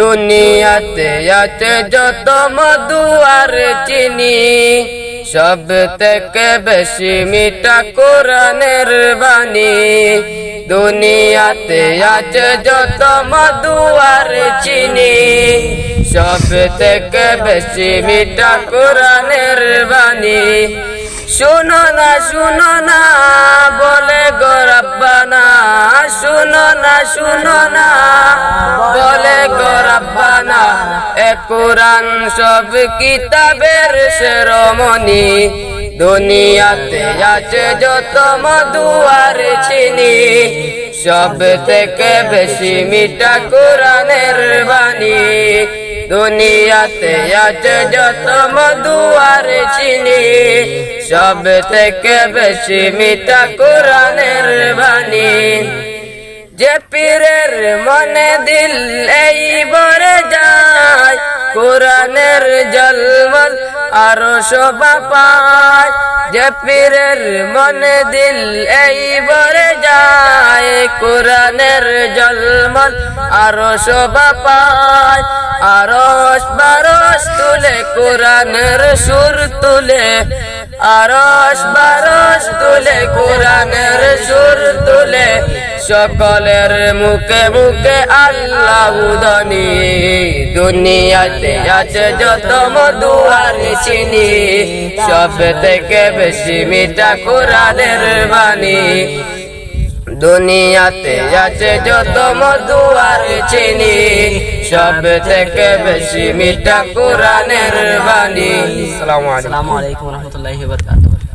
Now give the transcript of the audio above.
দুনিয়াতে আছে যত মধু আর চিনি, সব থেকে বেশি মিঠা কোরআনের বাণী। দুনিয়াতে আছে যত মধু আর চিনি, সব থেকে বেশি মিঠা কোরআনের বাণী। শুনো না শুনো না, বলে গো রব্বানা, শুনো না শুনো না। কোরআন সব কিতাবের শিরোমণি। দুনিয়াতে আছে যত মধুয়ার চিনি। সব থেকে বেশি মিঠা কোরআনের বাণী। দুনিয়াতে আছে যত মধুয়ার চিনি। সব থেকে বেশি মিঠা কোরআনের বাণী। যে পীরের মনে দিল এই কোরআনের জলমল আরও শোভা পায়। যে পীরের মনে দিল এই বরে যায়। কোরআনের জলমল আরও শোভা পায়। আরস বারস তুলে, কোরআনের সুর তুলে। আরস বারস তুলে, কোরআনের সুর তুলে। সকলের মুখে মুখে আল্লাহ উদনি। দুনিয়াতে আছে যত মধু আর চিনি সব থেকে বেশি মিঠা কোরআনের বাণী। দুনিয়াতে আছে যত মধু আর চিনি সব থেকে বেশি মিঠা কোরআনের বাণী। আসসালামু আলাইকুম। আলাইকুম রহমতুল্লাহি বরকাতুহ।